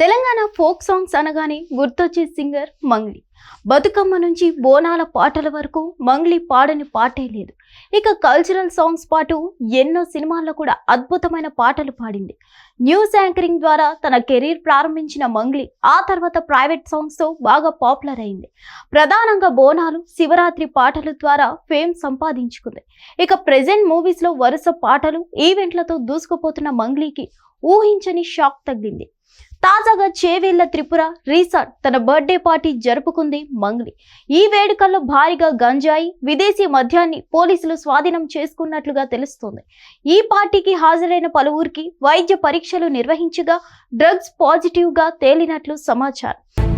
Telangana folk songs అనగానే గుర్తొచ్చే singer Mangli. Bathukamma నుంచి బోనాల పాటల వరకు మంగ్లీ పాడని పాటే లేదు. ఇక కల్చరల్ సాంగ్స్ పాటు ఎన్నో సినిమాల్లో కూడా అద్భుతమైన పాటలు పాడింది. న్యూస్ యాంకరింగ్ ద్వారా తన కెరీర్ ప్రారంభించిన మంగ్లీ ఆ తర్వాత ప్రైవేట్ సాంగ్స్తో బాగా పాపులర్ అయింది. ప్రధానంగా బోనాలు శివరాత్రి పాటల ద్వారా ఫేమ్ సంపాదించుకుంది. ఇక ప్రెజెంట్ మూవీస్లో వరుస పాటలు ఈవెంట్లతో దూసుకుపోతున్న మంగ్లీకి ఊహించని షాక్ తగిలింది. తాజాగా చేవేళ్ళ త్రిపుర రీసార్ట్ తన బర్త్డే పార్టీ జరుపుకుంది. మంగ్లీ. ఈ వేడుకల్లో భారీగా గంజాయి విదేశీ మద్యాన్ని పోలీసులు స్వాధీనం చేసుకున్నట్లుగా తెలుస్తోంది. ఈ పార్టీకి హాజరైన పలువురికి వైద్య పరీక్షలు నిర్వహించగా డ్రగ్స్ పాజిటివ్గా తేలినట్లు సమాచారం.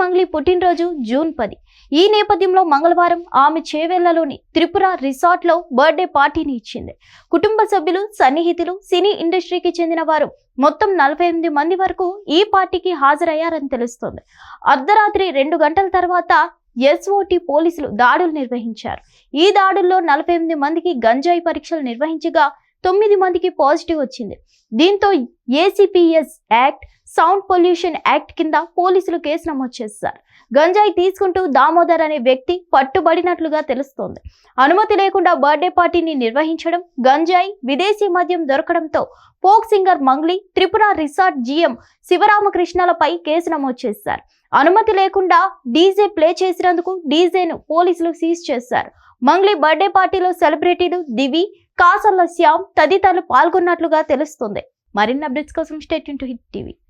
మంగ్లీ పుట్టినరోజు జూన్ పది. ఈ నేపథ్యంలో మంగళవారం ఆమె చేవెళ్ళలోని త్రిపుర రిసార్ట్లో బర్త్డే పార్టీని ఇచ్చింది. కుటుంబ సభ్యులు సన్నిహితులు సినీ ఇండస్ట్రీకి చెందిన వారు మొత్తం నలభై ఎనిమిది మంది వరకు ఈ పార్టీకి హాజరయ్యారని తెలుస్తోంది. అర్ధరాత్రి రెండు గంటల తర్వాత ఎస్ఓటి పోలీసులు దాడులు నిర్వహించారు. ఈ దాడుల్లో నలభై ఎనిమిది మందికి గంజాయి పరీక్షలు నిర్వహించగా తొమ్మిది మందికి పాజిటివ్ వచ్చింది. దీంతో ACPS act sound pollution act కింద పోలీసులు కేసు నమోదు చేశారు. గంజాయి తీసుకుంటూ దామోదర్ అనే వ్యక్తి పట్టుబడినట్లుగా తెలుస్తోంది. అనుమతి లేకుండా బర్త్డే పార్టీని నిర్వహించడం గంజాయి విదేశీ మద్యం దొరకడంతో folk singer Mangli Tripura resort GM శివరామకృష్ణలపై కేసు నమోదు చేశారు. అనుమతి లేకుండా డీజే ప్లే చేసినందుకు డీజేను పోలీసులు సీజ్ చేశారు. మంగ్లీ బర్త్డే పార్టీలో సెలబ్రిటీలు దివి కాసల్ల శ్యామ్ తదితరులు పాల్గొన్నట్లుగా తెలుస్తుంది. మరిన్ని అప్డేట్స్ కోసం స్టేట్ టు హిట్ టీవీ.